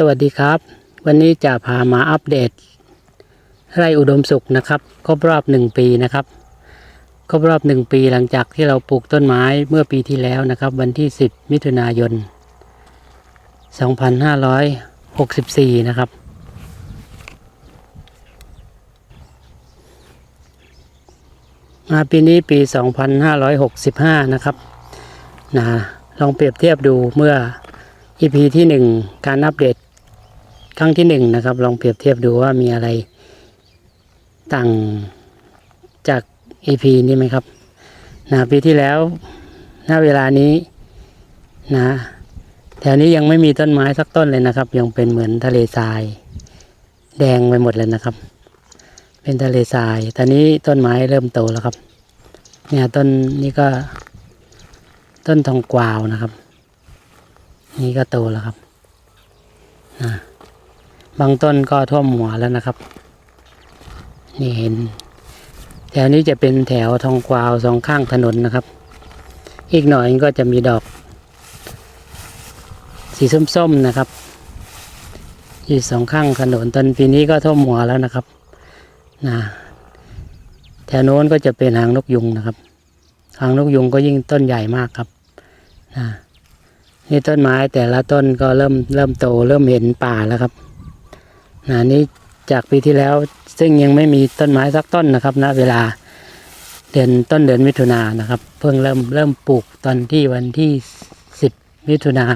สวัสดีครับ วันนี้จะพามาอัปเดต ไร่อุดมสุขนะครับ ครบรอบหนึ่งปีนะครับ ครบรอบหนึ่งปีหลังจากที่เราปลูกต้นไม้เมื่อปีที่แล้วนะครับ วันที่ 10 มิถุนายน 2564 นะครับ มาปีนี้ปี 2565 นะครับนะลองเปรียบเทียบดูเมื่อ EP ที่ 1 การอัปเดต ครั้งที่1นะครับ ลองเปรียบเทียบดูว่ามีอะไรต่างจาก EP นี้ไหมครับนะปีที่แล้วณเวลานี้นะแถวนี้ยังไม่มีต้นไม้สักต้นเลยนะครับ ยังเป็นเหมือนทะเลทราย แดงไปหมดเลยนะครับ เป็นทะเลทราย ตอนนี้ต้นไม้เริ่มโตแล้วครับ เนี่ยต้นนี้ก็ ต้นทองกวาวนะครับ นี่ก็โตแล้วครับนะ บางต้นก็ท่วมหัวแล้วนะครับ นี่เห็น แถวนี้จะเป็นแถวทองกวาวสองข้างถนนนะครับ อีกหน่อยก็จะมีดอก สีส้มๆนะครับอยู่สองข้างถนนต้นปีนี้ก็ท่วมหัวแล้วนะครับนะแถวโน้นก็จะเป็นหางนกยุงนะครับหางนกยุงก็ยิ่งต้นใหญ่มากครับนะนี่ต้นไม้แต่ละต้นก็เริ่มเริ่มโตเริ่มเห็นป่าแล้วครับ นะนี่จากปีที่แล้วซึ่งยังไม่มีต้นไม้สักต้นนะครับณเวลาเดือนต้นเดือนมิถุนานะครับ เพิ่งเริ่มเริ่มปลูกตอนที่วันที่ 10 มิถุนา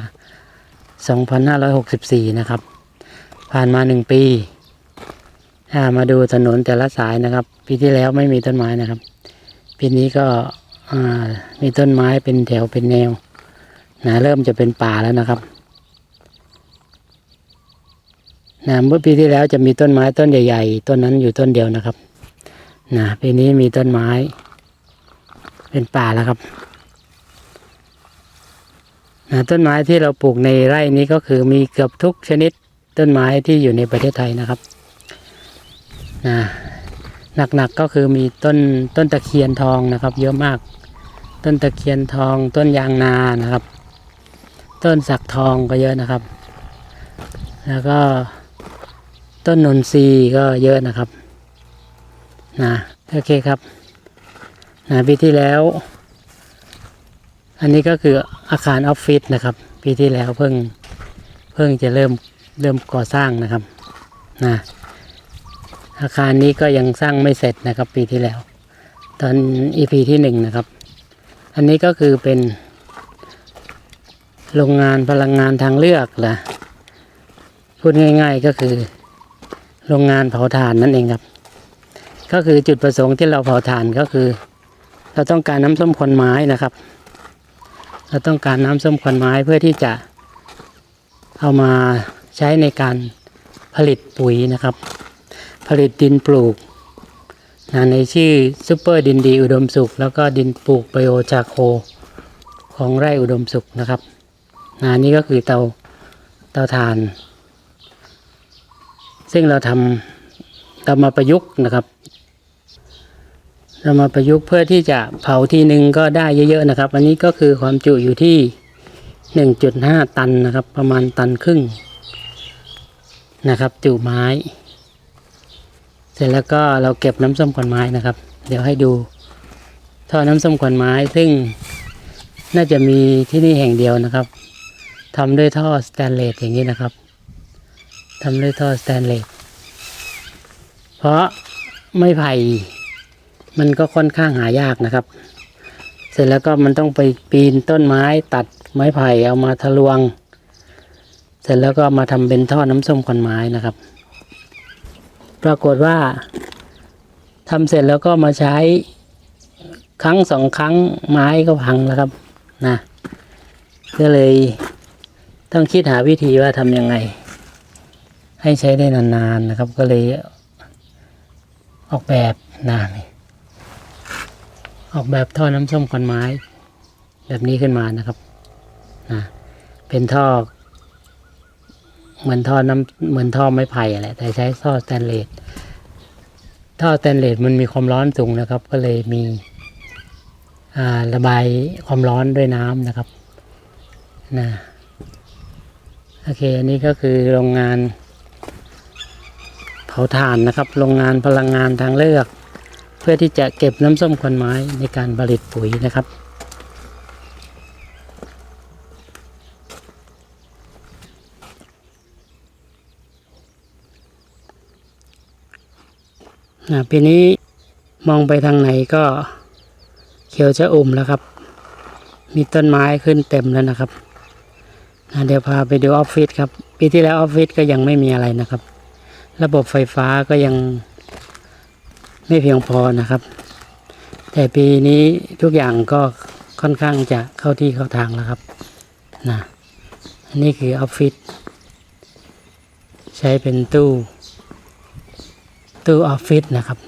2564 นะครับ ผ่านมาหนึ่งปีามาดูถนนแต่ละสายนะครับ ปีที่แล้วไม่มีต้นไม้นะครับ ปีนี้ก็มีต้นไม้เป็นแถวเป็นแนวนะเริ่มจะเป็นป่าแล้วนะครับ นะเมื่อปีที่แล้วจะมีต้นไม้ต้นใหญ่ ๆ ต้นนั้นอยู่ต้นเดียวนะครับนะปีนี้มีต้นไม้ เป็นป่าแล้วครับนะต้นไม้ที่เราปลูกในไร่นี้ก็คือมีเกือบทุกชนิดต้นไม้ที่อยู่ในประเทศไทยนะครับนะหนักๆก็คือมีต้นต้นตะเคียนทองนะครับ เยอะมาก ต้นตะเคียนทอง ต้นยางนานะครับ ต้นสักทองก็เยอะนะครับ แล้วก็ ต้นนนทรีย์ก็เยอะนะครับนะโอเคครับนะปีที่แล้ว อันนี้ก็คืออาคารออฟฟิศนะครับ ปีที่แล้วเพิ่งเพิ่งจะเริ่มเริ่มก่อสร้างนะครับนะอาคารนี้ก็ยังสร้างไม่เสร็จนะครับ ปีที่แล้ว ตอน EP ที่หนึ่งนะครับ อันนี้ก็คือเป็น โรงงานพลังงานทางเลือกนะพูดง่าย ๆก็คือ โรงงานเผาถ่านนั่นเองครับ ก็คือจุดประสงค์ที่เราเผาถ่านก็คือ เราต้องการน้ำส้มควันไม้นะครับ เราต้องการน้ำส้มควันไม้เพื่อที่จะ เอามาใช้ในการผลิตปุ๋ยนะครับ ผลิตดินปลูกนะในชื่อซูเปอร์ดินดีอุดมสุข แล้วก็ดินปลูกไบโอจาโค ของไร่อุดมสุขนะครับนะนี่ก็คือเตาเตาถ่าน ซึ่งเราทำเรามาประยุกต์นะครับ เรามาประยุกต์เพื่อที่จะเผาทีหนึ่งก็ได้เยอะๆนะครับ อันนี้ก็คือความจุอยู่ที่ 1.5 ตันนะครับ ประมาณตันครึ่งนะครับ จุไม้ เสร็จแล้วก็เราเก็บน้ำส้มควันไม้นะครับ เดี๋ยวให้ดูท่อน้ำส้มควันไม้ซึ่งน่าจะมีที่นี่แห่งเดียวนะครับทำด้วยท่อสแตนเลสอย่างนี้นะครับ ทำด้วยท่อสแตนเลสเพราะไม้ไผ่มันก็ค่อนข้างหายากนะครับ เสร็จแล้วก็มันต้องไปปีนต้นไม้ตัดไม้ไผ่เอามาทะลวง เสร็จแล้วก็มาทำเป็นท่อน้ำส้มควันไม้นะครับ ปรากฏว่าทำเสร็จแล้วก็มาใช้ครั้งสองครั้งไม้ก็พังแล้วครับนะก็เลยต้องคิดหาวิธีว่าทำยังไง ให้ใช้ได้นานๆนะครับ ก็เลยออกแบบนะนี่ออกแบบท่อน้ำส้มควันไม้ แบบนี้ขึ้นมานะครับนะเป็นท่อ เหมือนท่อน้ำเหมือนท่อไม้ไผ่อะแหละแต่ใช้ท่อสแตนเลสท่อสแตนเลสมันมีความร้อนสูงนะครับ ก็เลยมีระบายความร้อนด้วยน้ำนะครับนะโอเค อันนี้ก็คือโรงงาน เผาถ่านนะครับ โรงงานพลังงานทางเลือก เพื่อที่จะเก็บน้ำส้มควันไม้ในการผลิตปุ๋ยนะครับ ปีนี้มองไปทางไหนก็เขียวชะอุ่มแล้วครับ มีต้นไม้ขึ้นเต็มแล้วนะครับเดี๋ยวพาไปดูออฟฟิศครับ ปีที่แล้วออฟฟิศก็ยังไม่มีอะไรนะครับ ระบบไฟฟ้าก็ยังไม่เพียงพอนะครับ แต่ปีนี้ทุกอย่างก็ค่อนข้างจะเข้าที่เข้าทางแล้วครับนะอันนี้คือออฟฟิศใช้เป็นตู้ ตู้ออฟฟิศนะครับ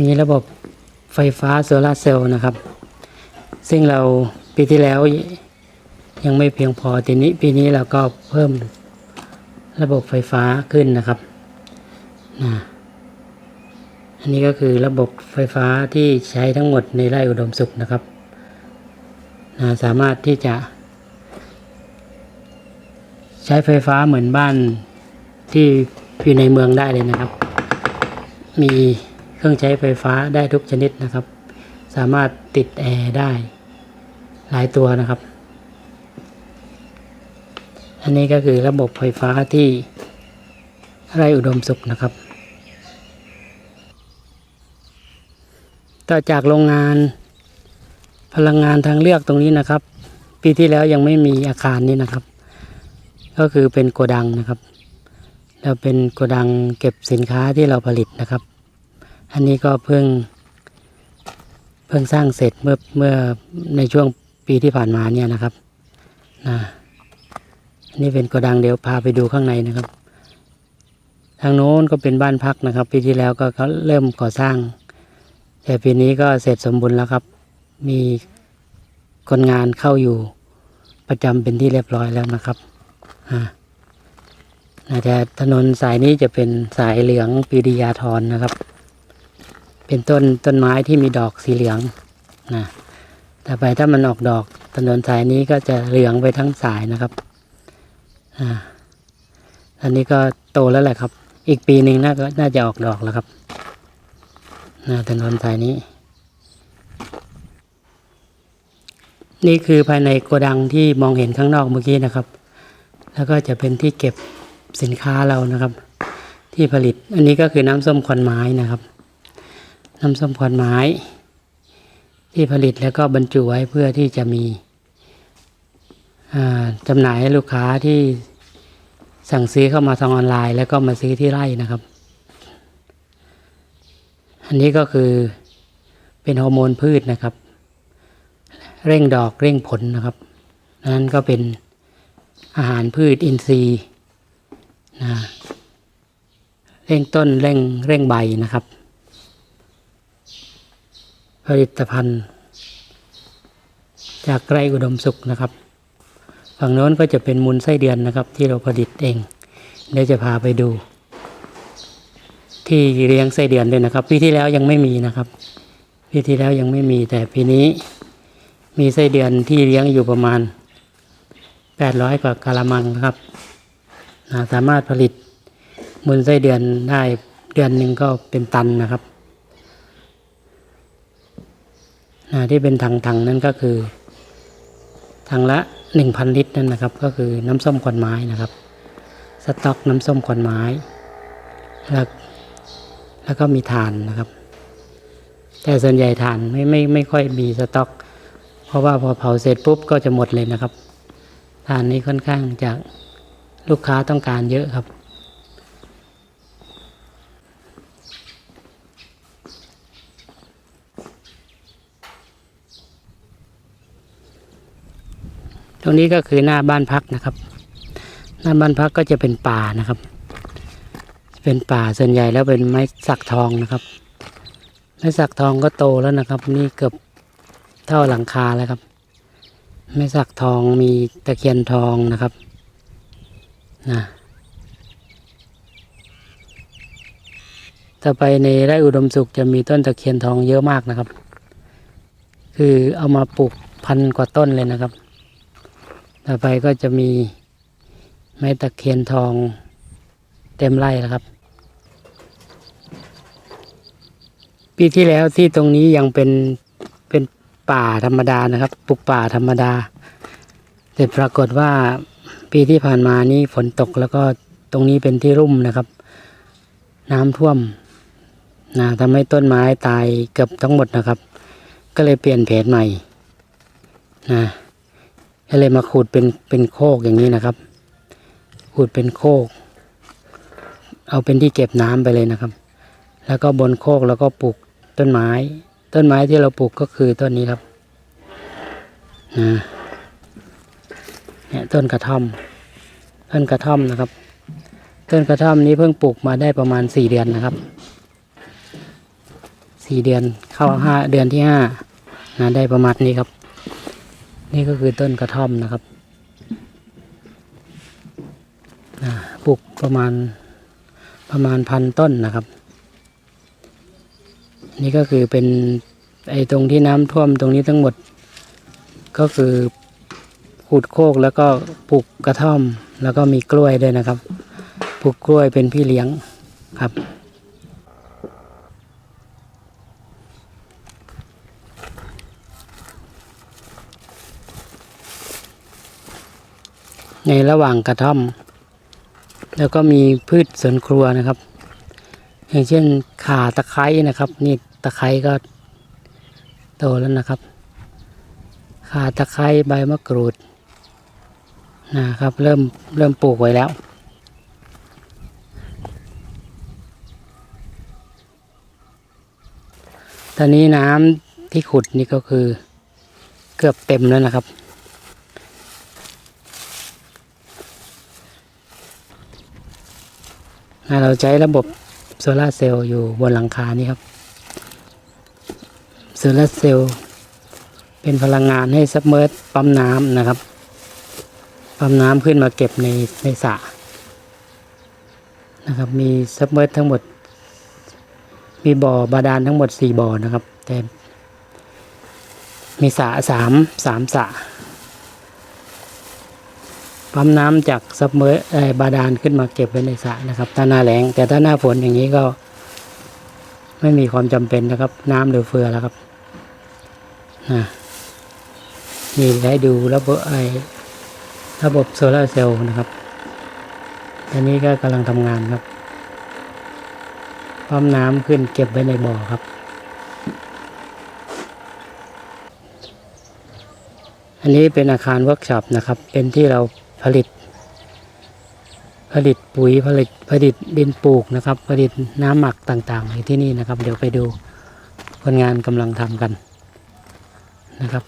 มีระบบไฟฟ้าโซลาเซลล์นะครับ ซึ่งเราปีที่แล้วยังไม่เพียงพอทีนี้ปีนี้เราก็เพิ่ม ระบบไฟฟ้าขึ้นนะครับนะอันนี้ก็คือระบบไฟฟ้าที่ใช้ทั้งหมดในไร่อุดมสุขนะครับนะสามารถที่จะ ใช้ไฟฟ้าเหมือนบ้านที่อยู่ในเมืองได้เลยนะครับ มีเครื่องใช้ไฟฟ้าได้ทุกชนิดนะครับ สามารถติดแอร์ได้หลายตัวนะครับ อันนี้ก็คือระบบไฟฟ้าที่ไร่อุดมสุขนะครับ ต่อจากโรงงานพลังงานทางเลือกตรงนี้นะครับ ปีที่แล้วยังไม่มีอาคารนี้นะครับ ก็คือเป็นโกดังนะครับแล้วเป็นโกดังเก็บสินค้าที่เราผลิตนะครับ อันนี้ก็เพิ่ง เพิ่งสร้างเสร็จเมื่อเมื่อในช่วงปีที่ผ่านมาเนี่ยนะครับนะ นนี้เป็นโกดังเดี๋ยวพาไปดูข้างในนะครับ ทางโน้นก็เป็นบ้านพักนะครับ ปีที่แล้วก็เขาเริ่มก่อสร้าง แต่ปีนี้ก็เสร็จสมบูรณ์แล้วครับ มีคนงานเข้าอยู่ประจำเป็นที่เรียบร้อยแล้วนะครับอ่าแต่ถนนสายนี้จะเป็นสายเหลืองปีดิยาธรนะครับ เป็นต้นต้นไม้ที่มีดอกสีเหลืองนะแต่ไปถ้ามันออกดอกถนนสายนี้ก็จะเหลืองไปทั้งสายนะครับ อ่า อันนี้ก็โตแล้วแหละครับ อีกปีหนึ่งน่าก็น่าจะออกดอกแล้วครับนะถนนสายนี้ นี่คือภายในโกดังที่มองเห็นข้างนอกเมื่อกี้นะครับ แล้วก็จะเป็นที่เก็บสินค้าเรานะครับ ที่ผลิต อันนี้ก็คือน้ำส้มควันไม้นะครับ น้ำส้มควันไม้ ที่ผลิตแล้วก็บรรจุไว้เพื่อที่จะมี จำหน่ายให้ลูกค้าที่สั่งซื้อเข้ามาทางออนไลน์ แล้วก็มาซื้อที่ไร่นะครับ อันนี้ก็คือเป็นฮอร์โมนพืชนะครับ เร่งดอกเร่งผลนะครับนั้นก็เป็นอาหารพืชอินทรีย์นะเร่งต้นเร่งเร่งใบนะครับ ผลิตภัณฑ์ จากไร่อุดมสุขนะครับ ฝั่งโน้นก็จะเป็นมูลไส้เดือนนะครับ ที่เราผลิตเองเดี๋ยวจะพาไปดู ที่เลี้ยงไส้เดือนด้วยนะครับปีที่แล้วยังไม่มีนะครับปีที่แล้วยังไม่มีแต่ปีนี้มีไส้เดือนที่เลี้ยงอยู่ประมาณ 800 กว่ากะละมังนะครับนะสามารถผลิตมูลไส้เดือนได้เดือนหนึ่งก็เป็นตันนะครับนะที่เป็นถังๆนั่นก็คือถังละ 1,000 ลิตรนั่นนะครับ ก็คือน้ำส้มควันไม้นะครับ สต็อกน้ำส้มควันไม้ แล้วแล้วก็มีถ่านนะครับ แต่ส่วนใหญ่ถ่านไม่ไม่ไม่ค่อยมีสต็อก เพราะว่าพอเผาเสร็จปุ๊บก็จะหมดเลยนะครับถ่านนี้ค่อนข้างจะลูกค้าต้องการเยอะครับ ตรงนี้ก็คือหน้าบ้านพักนะครับ หน้าบ้านพักก็จะเป็นป่านะครับ เป็นป่าส่วนใหญ่แล้วเป็นไม้สักทองนะครับ ไม้สักทองก็โตแล้วนะครับ นี่เกือบเท่าหลังคาแล้วครับ ไม้สักทองมีตะเคียนทองนะครับนะต่อไปในไร่อุดมสุขจะมีต้นตะเคียนทองเยอะมากนะครับ คือเอามาปลูกพันกว่าต้นเลยนะครับ ต่อไปก็จะมีไม้ตะเคียนทองเต็มไร่แล้วครับ ปีที่แล้วที่ตรงนี้ยังเป็นเป็นป่าธรรมดานะครับปลูกป่าธรรมดา แต่ปรากฏว่าปีที่ผ่านมานี้ฝนตกแล้วก็ตรงนี้เป็นที่รุ่มนะครับ น้ำท่วมนะทำให้ต้นไม้ตายเกือบทั้งหมดนะครับ ก็เลยเปลี่ยนแผนใหม่นะ ก็เลยมาขุดเป็นเป็นโคกอย่างนี้นะครับขุดเป็นโคก เอาเป็นที่เก็บน้ำไปเลยนะครับ แล้วก็บนโคกแล้วก็ปลูกต้นไม้ ต้นไม้ที่เราปลูกก็คือต้นนี้ครับนะเนี่ยต้นกระท่อม ต้นกระท่อมนะครับ ต้นกระท่อมนี้เพิ่งปลูกมาได้ประมาณสี่เดือนนะครับสี่เดือนเข้าห้าเดือนที่ห้านะได้ประมาณนี้ครับ นี่ก็คือต้นกระท่อมนะครับปลูกประมาณประมาณพันต้นนะครับ นี่ก็คือเป็นไอ้ตรงที่น้ำท่วมตรงนี้ทั้งหมด ก็คือขุดโคกแล้วก็ปลูกกระท่อม แล้วก็มีกล้วยด้วยนะครับ ปลูกกล้วยเป็นพี่เลี้ยงครับ ในระหว่างกระท่อม แล้วก็มีพืชสวนครัวนะครับ อย่างเช่นข่าตะไคร้นะครับ นี่ตะไคร้ก็โตแล้วนะครับข่าตะไคร้ใบมะกรูดนะครับ เริ่มเริ่มปลูกไว้แล้วตอนนี้น้ำที่ขุดนี่ก็คือเกือบเต็มแล้วนะครับ เราใช้ระบบโซลาเซลล์อยู่บนหลังคานี่ครับโซลาเซลล์เป็นพลังงานให้ซับเมอร์ปั๊มน้ำนะครับ ปั๊มน้ำขึ้นมาเก็บในในสระนะครับ มีซับเมอร์ทั้งหมด มีบ่อบาดาลทั้งหมดสี่บ่อนะครับ แต่มีสระสามสามสระ ปั๊มน้ำจากซับเมอร์เอ่อบาดาลขึ้นมาเก็บไว้ในสระนะครับถ้าหน้าแล้งแต่ถ้าหน้าฝนอย่างนี้ก็ ไม่มีความจำเป็นนะครับ น้ำเหลือเฟือแล้วครับนะนี่ให้ดูระบบไอระบบโซลาร์เซลล์นะครับตอนนี้ก็กำลังทำงานครับปั๊มน้ำขึ้นเก็บไว้ในบ่อครับ อันนี้เป็นอาคารเวิร์กช็อปนะครับ เป็นที่เรา ผลิต ผลิตปุ๋ยผลิตผลิตดินปลูกนะครับ ผลิตน้ำหมักต่างๆอยู่ที่นี่นะครับ เดี๋ยวไปดูคนงานกำลังทำกันนะครับ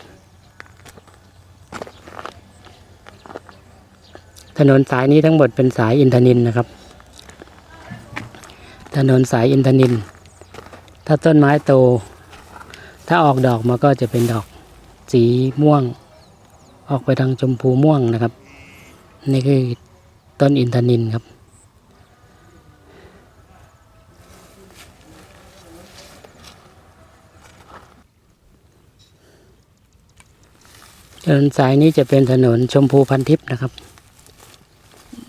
ถนนสายนี้ทั้งหมดเป็นสายอินทนินนะครับ ถนนสายอินทนิน ถ้าต้นไม้โต ถ้าออกดอกมาก็จะเป็นดอกสีม่วง ออกไปทางชมพูม่วงนะครับ นี่คือต้นอินทนินครับ ถนนสายนี้จะเป็นถนนชมพูพันทิพย์นะครับ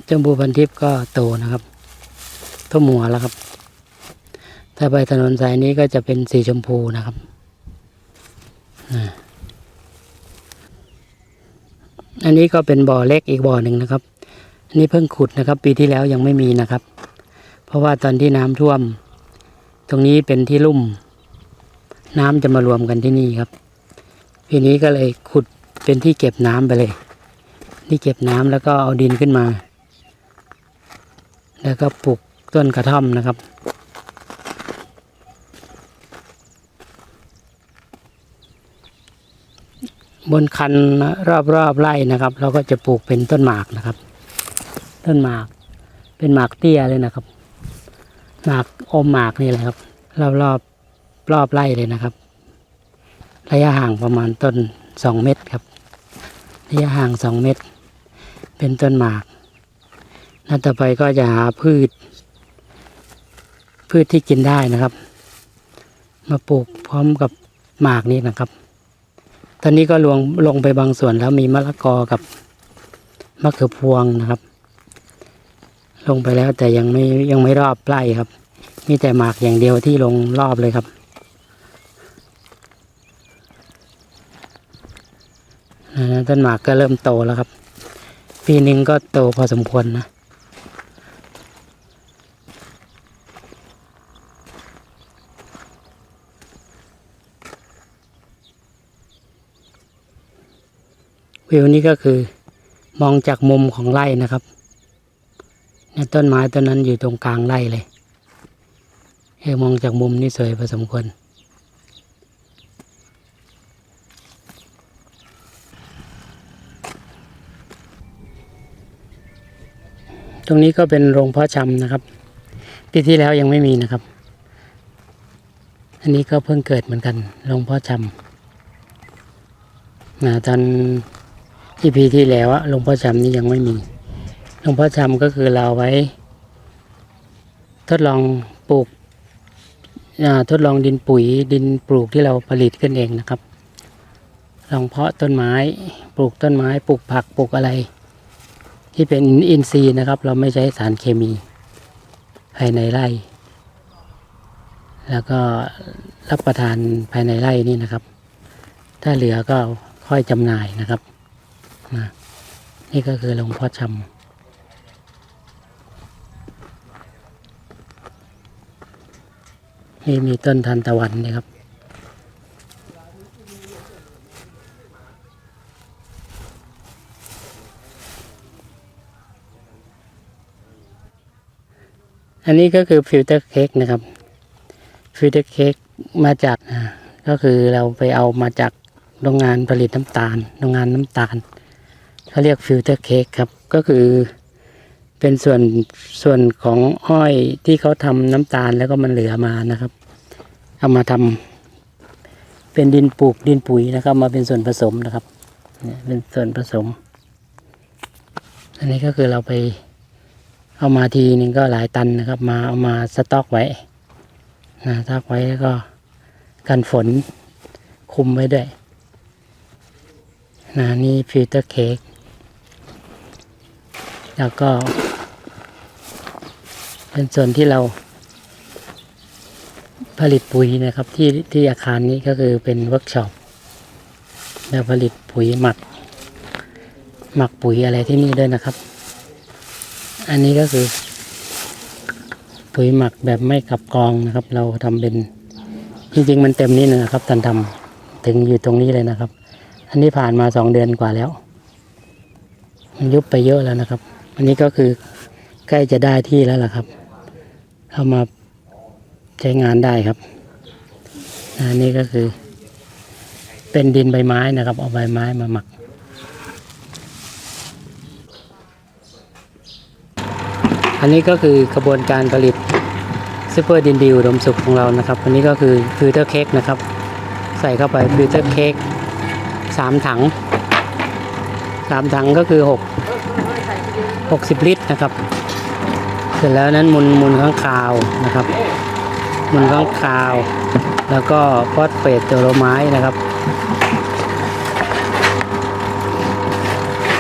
ชมพูพันทิพย์ก็โตนะครับท่วมหัวแล้วครับ ถ้าไปถนนสายนี้ก็จะเป็นสีชมพูนะครับอ่า อันนี้ก็เป็นบ่อเล็กอีกบ่อหนึ่งนะครับอันนี้เพิ่งขุดนะครับ ปีที่แล้วยังไม่มีนะครับ เพราะว่าตอนที่น้ำท่วม ตรงนี้เป็นที่ลุ่ม น้ำจะมารวมกันที่นี่ครับปีนี้ก็เลยขุดเป็นที่เก็บน้ำไปเลยที่เก็บน้ำแล้วก็เอาดินขึ้นมา แล้วก็ปลูกต้นกระท่อมนะครับ บนคันรอบๆไร่นะครับ เราก็จะปลูกเป็นต้นหมากนะครับ ต้นหมากเป็นหมากเตี้ยเลยนะครับ หมากอมหมากนี่แหละครับ รอบรอบรอบไร่เลยนะครับ ระยะห่างประมาณต้นสองเมตรครับ ระยะห่างสองเมตร เป็นต้นหมากนัดต่อไปก็จะหาพืช พืชที่กินได้นะครับ มาปลูกพร้อมกับหมากนี้นะครับ ตอนนี้ก็ลงลงไปบางส่วนแล้วมีมะละกอกับมะเขือพวงนะครับ ลงไปแล้วแต่ยังไม่ยังไม่รอบไร่ครับ มีแต่หมากอย่างเดียวที่ลงรอบเลยครับ ต้นหมากก็เริ่มโตแล้วครับ ปีหนึ่งก็โตพอสมควรนะ วิวนี้ก็คือมองจากมุมของไร่นะครับนี่ต้นไม้ต้นนั้นอยู่ตรงกลางไร่เลยเออมองจากมุมนี้สวยพอสมควรตรงนี้ก็เป็นโรงเพาะชำนะครับ ปีที่แล้วยังไม่มีนะครับ อันนี้ก็เพิ่งเกิดเหมือนกัน โรงเพาะชำนะตอน อีพีที่แล้วอะหลวงพ่อจำนี่ยังไม่มีหลวงพ่อจำก็คือเราไว้ ทดลองปลูกทดลองดินปุ๋ยดินปลูกที่เราผลิตขึ้นเองนะครับ ลองเพาะต้นไม้ปลูกต้นไม้ปลูกผักปลูกอะไร ที่เป็นอินทรีย์นะครับ เราไม่ใช้สารเคมีภายในไร่ แล้วก็รับประทานภายในไร่นี่นะครับ ถ้าเหลือก็ค่อยจำหน่ายนะครับ นะนี่ก็คือหลวงพ่อชำนี่มีต้นทานตะวันนะครับ อันนี้ก็คือฟิลเตอร์เค้กนะครับฟิลเตอร์เค้กมาจากก็คือเราไปเอามาจากโรงงานผลิตน้ำตาล โรงงานน้ำตาล เขาเรียกฟิลเตอร์เค้กครับ ก็คือเป็นส่วนส่วนของอ้อยที่เขาทำน้ำตาลแล้วก็มันเหลือมานะครับ เอามาทำเป็นดินปลูกดินปุ๋ยนะครับ มาเป็นส่วนผสมนะครับเนี่ยเป็นส่วนผสม อันนี้ก็คือเราไปเอามาทีนึงก็หลายตันนะครับ มาเอามาสต็อกไว้นะสต็อกไว้แล้วก็กันฝนคุมไว้ด้วยนะนี่ฟิลเตอร์เค้ก แล้วก็ เป็นส่วนที่เรา ผลิตปุ๋ยนะครับ ที่ที่อาคารนี้ก็คือเป็นเวิร์กช็อปแล้วผลิตปุ๋ยหมัก หมักปุ๋ยอะไรที่นี่ด้วยนะครับ อันนี้ก็คือ ปุ๋ยหมักแบบไม่กลับกองนะครับ เราทำเป็นจริงๆ มันเต็มนี่นะครับท่านทำถึงอยู่ตรงนี้เลยนะครับ อันนี้ผ่านมาสองเดือนกว่าแล้ว มันยุบไปเยอะแล้วนะครับ อันนี้ก็คือใกล้จะได้ที่แล้วล่ะครับเอามาใช้งานได้ครับอันนี้ก็คือ เป็นดินใบไม้นะครับ เอาใบไม้มาหมักอันนี้ก็คือกระบวนการผลิตซูเปอร์ดินดิวดมสุกของเรานะครับ อันนี้ก็คือฟิลเตอร์เค้กนะครับ ใส่เข้าไปฟิลเตอร์เค้กสามถังสามถังก็คือหก หกสิบลิตรนะครับ เสร็จแล้วนั้นมุนมุนข้างคาวนะครับ มุนข้างคาว แล้วก็ฟอสเฟตโดโลไม้นะครับ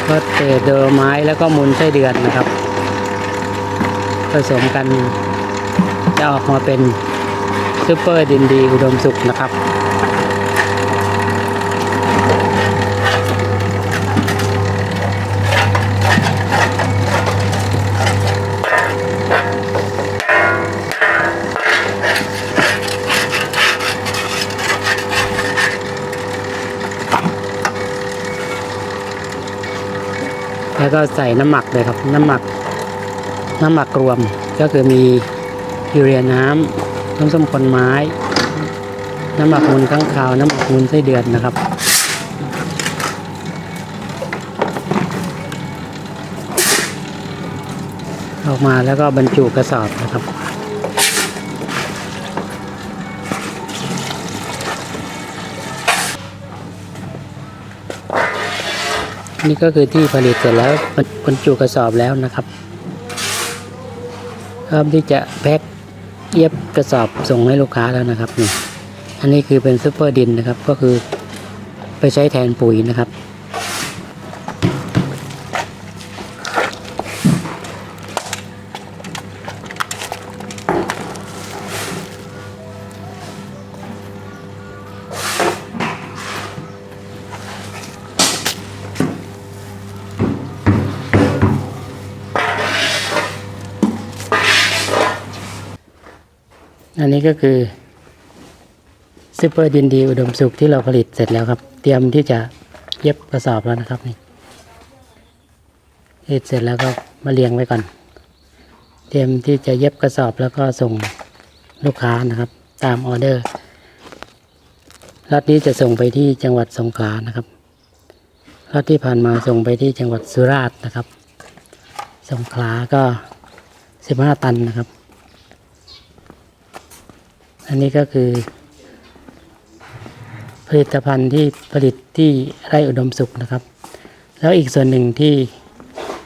ฟอสเฟตโดโลไม้แล้วก็มุนไส้เดือนนะครับ ผสมกันจะออกมาเป็นซูเปอร์ดินดีอุดมสุขนะครับ แล้วก็ใส่น้ำหมักเลยครับ น้ำหมัก น้ำหมักรวมก็คือมียูเรียน้ำน้ำส้มคนไม้ น้ำหมักมูลข้างคาว น้ำหมักมูลไส้เดือนนะครับออกมาแล้วก็บรรจุกระสอบนะครับ นี่ก็คือที่ผลิตเสร็จแล้วบรรจุกระสอบแล้วนะครับพร้อมที่จะแพ็คเย็บกระสอบส่งให้ลูกค้าแล้วนะครับนี่อันนี้คือเป็นซูเปอร์ดินนะครับ ก็คือไปใช้แทนปุ๋ยนะครับ นี้ก็คือซูเปอร์ดินดีอุดมสุขที่เราผลิตเสร็จแล้วครับ เตรียมที่จะเย็บกระสอบแล้วนะครับนี่ผลิตเสร็จแล้วก็มาเรียงไว้ก่อน เตรียมที่จะเย็บกระสอบแล้วก็ส่งลูกค้านะครับ ตามออเดอร์รถนี้จะส่งไปที่จังหวัดสงขลานะครับรถที่ผ่านมาส่งไปที่จังหวัดสุราษฎร์นะครับ สงขลาก็สิบห้าตันนะครับ อันนี้ก็คือ ผลิตภัณฑ์ที่ผลิตที่ไร่อุดมสุขนะครับ แล้วอีกส่วนหนึ่งที่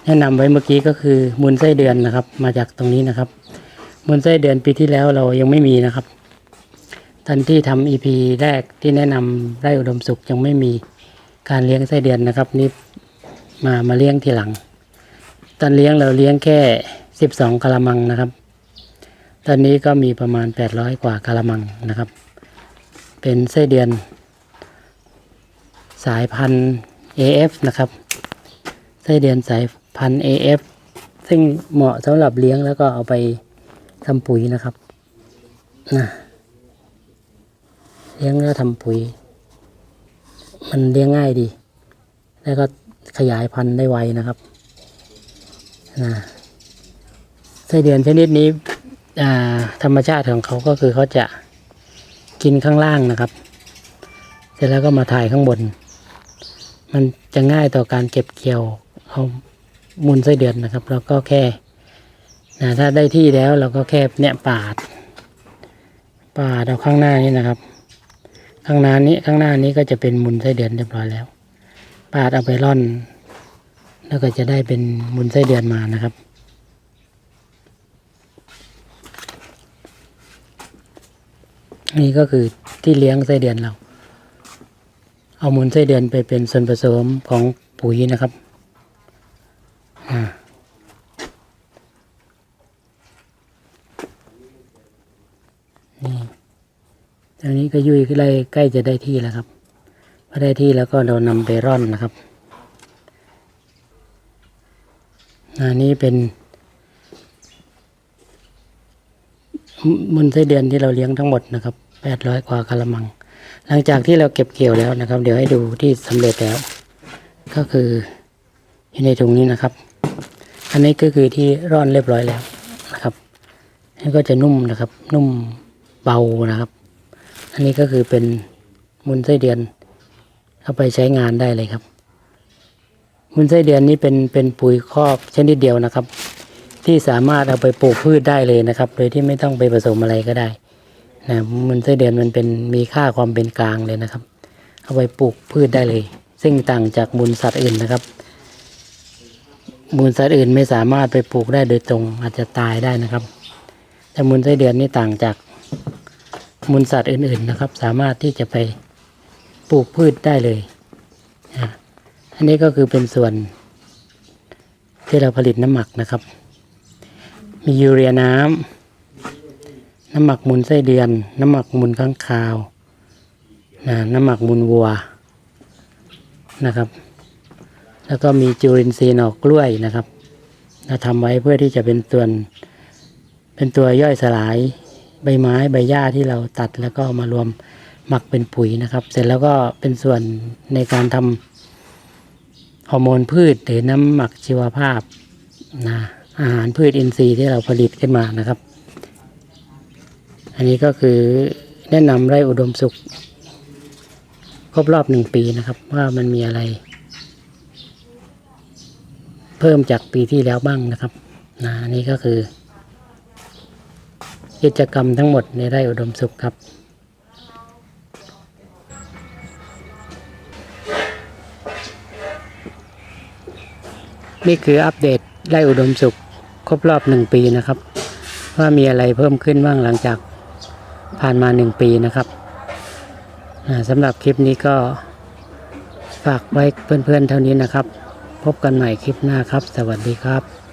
แนะนำไว้เมื่อกี้ก็คือมูลไส้เดือนนะครับ มาจากตรงนี้นะครับ มูลไส้เดือนปีที่แล้วเรายังไม่มีนะครับตอนที่ทำ EP แรกที่แนะนำไร่อุดมสุขยังไม่มีการเลี้ยงไส้เดือนนะครับนี่มามาเลี้ยงทีหลัง ตอนเลี้ยงเราเลี้ยงแค่ 12กะละมังนะครับ ตอนนี้ก็มีประมาณ 800 กว่ากะละมังนะครับ เป็นไส้เดือน สายพันธุ์ AF นะครับไส้เดือนสายพันธุ์ AF ซึ่งเหมาะสำหรับเลี้ยงแล้วก็เอาไปทำปุ๋ยนะครับนะเลี้ยงแล้วทำปุ๋ย มันเลี้ยงง่ายดี แล้วก็ขยายพันธุ์ได้ไวนะครับนะไส้เดือนชนิดนี้ ธรรมชาติของเขาก็คือเขาจะกินข้างล่างนะครับ เสร็จแล้วก็มาถ่ายข้างบน มันจะง่ายต่อการเก็บเกี่ยวเอามูลไส้เดือนนะครับ แล้วก็แค่นะถ้าได้ที่แล้วเราก็แค่เนี่ยปาด ปาดเอาข้างหน้านี้นะครับ ข้างหน้านี้ข้างหน้านี้ก็จะเป็นมูลไส้เดือนเรียบร้อยแล้ว ปาดเอาไปร่อน แล้วก็จะได้เป็นมูลไส้เดือนมานะครับ นี่ก็คือที่เลี้ยงไส้เดือนเรา เอามูลไส้เดือนไปเป็นส่วนผสมของปุ๋ยนะครับอ่านี่ตอนนี้ก็ยุ่ยใกล้ใกล้จะได้ที่แล้วครับพอได้ที่แล้วก็เรานำไปร่อนนะครับอันนี้เป็นมมูลไส้เดือนที่เราเลี้ยงทั้งหมดนะครับ แปดร้อยกว่ากะละมัง หลังจากที่เราเก็บเกี่ยวแล้วนะครับ เดี๋ยวให้ดูที่สำเร็จแล้ว ก็คืออยู่ในถุงนี้นะครับ อันนี้ก็คือที่ร่อนเรียบร้อยแล้วนะครับนี่ก็จะนุ่มนะครับ นุ่มเบานะครับ อันนี้ก็คือเป็นมูลไส้เดือนเอาไปใช้งานได้เลยครับมูลไส้เดือนนี้เป็นเป็นปุ๋ยคอกชนิดเดียวนะครับ ที่สามารถเอาไปปลูกพืชได้เลยนะครับ โดยที่ไม่ต้องไปผสมอะไรก็ได้ นะมูลไส้เดือนมันเป็นมีค่าความเป็นกลางเลยนะครับ เอาไปปลูกพืชได้เลย ซึ่งต่างจากมูลสัตว์อื่นนะครับ มูลสัตว์อื่นไม่สามารถไปปลูกได้โดยตรงอาจจะตายได้นะครับ แต่มูลไส้เดือนนี่ต่างจากมูลสัตว์อื่นๆนะครับ สามารถที่จะไปปลูกพืชได้เลย อันนี้ก็คือเป็นส่วนที่เราผลิตน้ำหมักนะครับ มียูเรียน้ำ น้ำหมักมูลไส้เดือน น้ำหมักมูลข้างคาวนะน้ำหมักมูลวัวนะครับ แล้วก็มีจุลินทรีย์หนอกกล้วยนะครับเราทำไว้เพื่อที่จะเป็นส่วน เป็นตัวย่อยสลายใบไม้ใบหญ้าที่เราตัดแล้วก็มารวมหมักเป็นปุ๋ยนะครับ เสร็จแล้วก็เป็นส่วนในการทำฮอร์โมนพืชหรือน้ำหมักชีวภาพนะอาหารพืชอินทรีย์ที่เราผลิตขึ้นมานะครับ อันนี้ก็คือแนะนำไร่อุดมสุข ครบรอบหนึ่งปีนะครับ ว่ามันมีอะไร เพิ่มจากปีที่แล้วบ้างนะครับนะอันนี้ก็คือ กิจกรรมทั้งหมดในไร่อุดมสุขครับนี่คืออัปเดตไร่อุดมสุข ครบรอบหนึ่งปีนะครับ ว่ามีอะไรเพิ่มขึ้นบ้างหลังจาก ผ่านมาหนึ่งปีนะครับสำหรับคลิปนี้ก็ฝากไว้เพื่อนๆเท่านี้นะครับ พบกันใหม่คลิปหน้าครับ สวัสดีครับ